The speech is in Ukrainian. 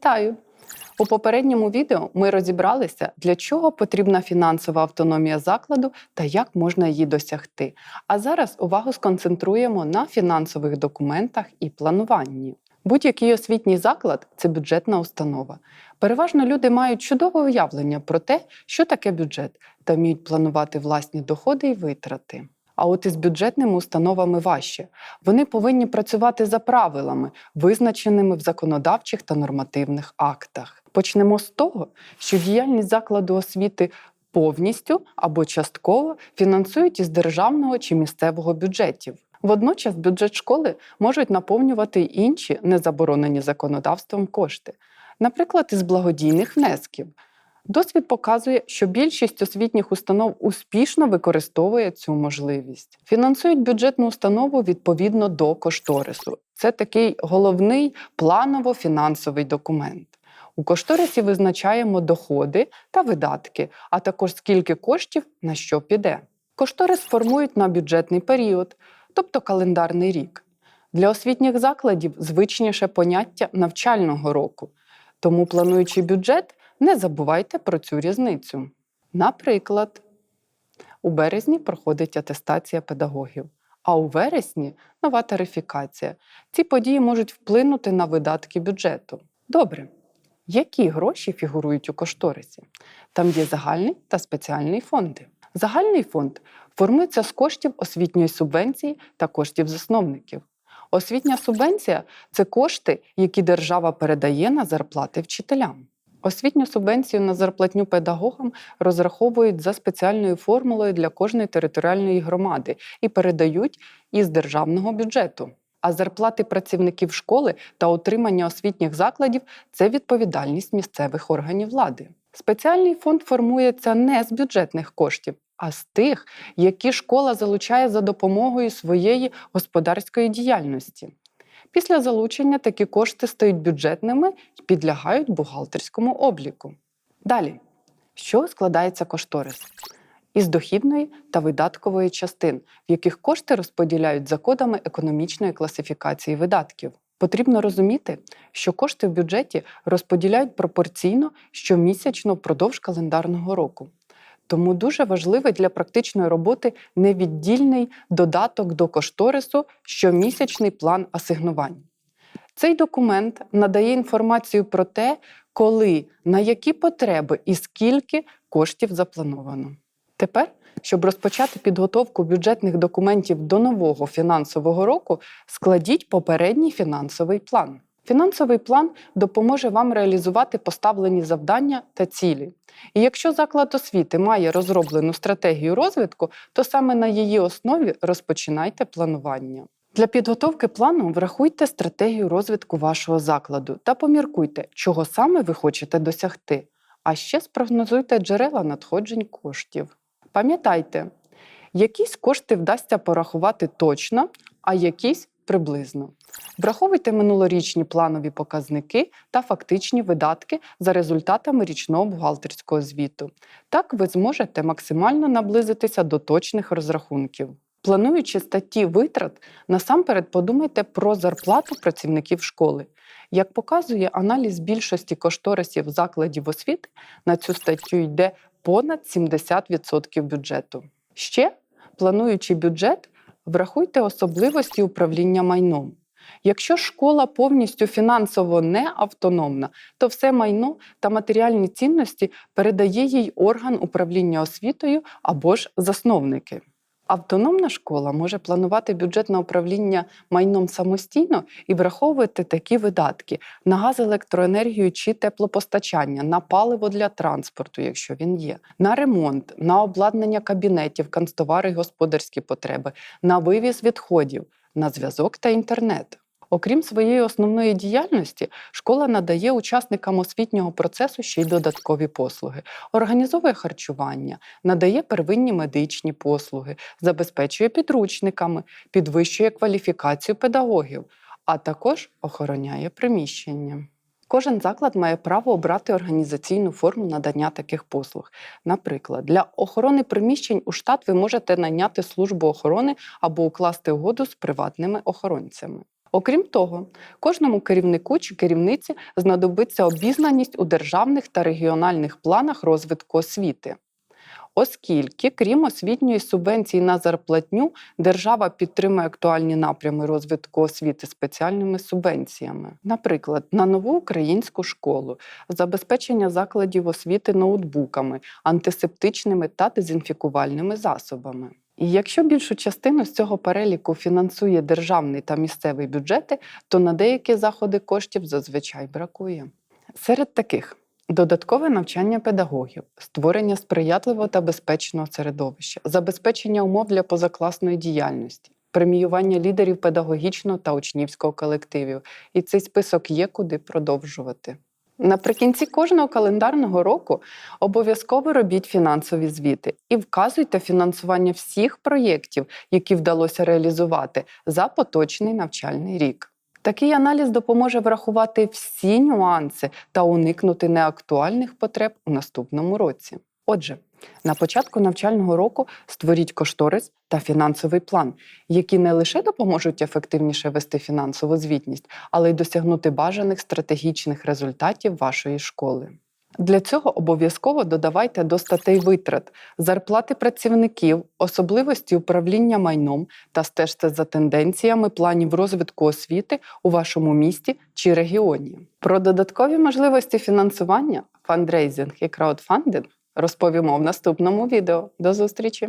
Вітаю! У попередньому відео ми розібралися, для чого потрібна фінансова автономія закладу та як можна її досягти. А зараз увагу сконцентруємо на фінансових документах і плануванні. Будь-який освітній заклад це бюджетна установа. Переважно люди мають чудове уявлення про те, що таке бюджет, та вміють планувати власні доходи і витрати. А от із бюджетними установами важче. Вони повинні працювати за правилами, визначеними в законодавчих та нормативних актах. Почнемо з того, що діяльність закладу освіти повністю або частково фінансують із державного чи місцевого бюджетів. Водночас бюджет школи можуть наповнювати й інші незаборонені законодавством кошти, наприклад, із благодійних внесків. Досвід показує, що більшість освітніх установ успішно використовує цю можливість. Фінансують бюджетну установу відповідно до кошторису. Це такий головний планово-фінансовий документ. У кошторисі визначаємо доходи та видатки, а також скільки коштів на що піде. Кошторис формують на бюджетний період, тобто календарний рік. Для освітніх закладів звичніше поняття навчального року, тому плануючи бюджет, не забувайте про цю різницю. Наприклад, у березні проходить атестація педагогів, а у вересні нова тарифікація. Ці події можуть вплинути на видатки бюджету. Добре. Які гроші фігурують у кошторисі? Там є загальний та спеціальний фонди. Загальний фонд формується з коштів освітньої субвенції та коштів засновників. Освітня субвенція це кошти, які держава передає на зарплати вчителям. Освітню субвенцію на зарплатню педагогам розраховують за спеціальною формулою для кожної територіальної громади і передають із державного бюджету. А зарплати працівників школи та утримання освітніх закладів це відповідальність місцевих органів влади. Спеціальний фонд формується не з бюджетних коштів, а з тих, які школа залучає за допомогою своєї господарської діяльності. Після залучення такі кошти стають бюджетними і підлягають бухгалтерському обліку. Далі, чого складається кошторис? Із дохідної та видаткової частин, в яких кошти розподіляють за кодами економічної класифікації видатків. Потрібно розуміти, що кошти в бюджеті розподіляють пропорційно щомісячно впродовж календарного року. Тому дуже важливий для практичної роботи невіддільний додаток до кошторису щомісячний план асигнувань. Цей документ надає інформацію про те, коли, на які потреби і скільки коштів заплановано. Тепер, щоб розпочати підготовку бюджетних документів до нового фінансового року, складіть попередній фінансовий план. Фінансовий план допоможе вам реалізувати поставлені завдання та цілі. І якщо заклад освіти має розроблену стратегію розвитку, то саме на її основі розпочинайте планування. Для підготовки плану врахуйте стратегію розвитку вашого закладу та поміркуйте, чого саме ви хочете досягти. А ще спрогнозуйте джерела надходжень коштів. Пам'ятайте, якісь кошти вдасться порахувати точно, а якісь приблизно. Враховуйте минулорічні планові показники та фактичні видатки за результатами річного бухгалтерського звіту. Так ви зможете максимально наблизитися до точних розрахунків. Плануючи статті витрат, насамперед подумайте про зарплату працівників школи. Як показує аналіз більшості кошторисів закладів освіти, на цю статтю йде понад 70% бюджету. Ще, плануючи бюджет, врахуйте особливості управління майном. Якщо школа повністю фінансово не автономна, то все майно та матеріальні цінності передає їй орган управління освітою або ж засновники. Автономна школа може планувати бюджетне управління майном самостійно і враховувати такі видатки на газ, електроенергію чи теплопостачання, на паливо для транспорту, якщо він є, на ремонт, на обладнання кабінетів, канцтовари господарські потреби, на вивіз відходів, на зв'язок та інтернет. Окрім своєї основної діяльності, школа надає учасникам освітнього процесу ще й додаткові послуги, організовує харчування, надає первинні медичні послуги, забезпечує підручниками, підвищує кваліфікацію педагогів, а також охороняє приміщення. Кожен заклад має право обрати організаційну форму надання таких послуг. Наприклад, для охорони приміщень у штат ви можете найняти службу охорони або укласти угоду з приватними охоронцями. Окрім того, кожному керівнику чи керівниці знадобиться обізнаність у державних та регіональних планах розвитку освіти. Оскільки, крім освітньої субвенції на зарплатню, держава підтримує актуальні напрями розвитку освіти спеціальними субвенціями, наприклад, на нову українську школу, забезпечення закладів освіти ноутбуками, антисептичними та дезінфікувальними засобами. І якщо більшу частину з цього переліку фінансує державний та місцевий бюджети, то на деякі заходи коштів зазвичай бракує. Серед таких Додаткове навчання педагогів, створення сприятливого та безпечного середовища, забезпечення умов для позакласної діяльності, преміювання лідерів педагогічного та учнівського колективів. І цей список є куди продовжувати. Наприкінці кожного календарного року обов'язково робіть фінансові звіти і вказуйте фінансування всіх проєктів, які вдалося реалізувати за поточний навчальний рік. Такий аналіз допоможе врахувати всі нюанси та уникнути неактуальних потреб у наступному році. Отже, на початку навчального року створіть кошторис та фінансовий план, які не лише допоможуть ефективніше вести фінансову звітність, але й досягнути бажаних стратегічних результатів вашої школи. Для цього обов'язково додавайте до статей витрат зарплати працівників, особливості управління майном та стежте за тенденціями планів розвитку освіти у вашому місті чи регіоні. Про додаткові можливості фінансування, фандрейзинг і краудфандинг розповімо в наступному відео. До зустрічі!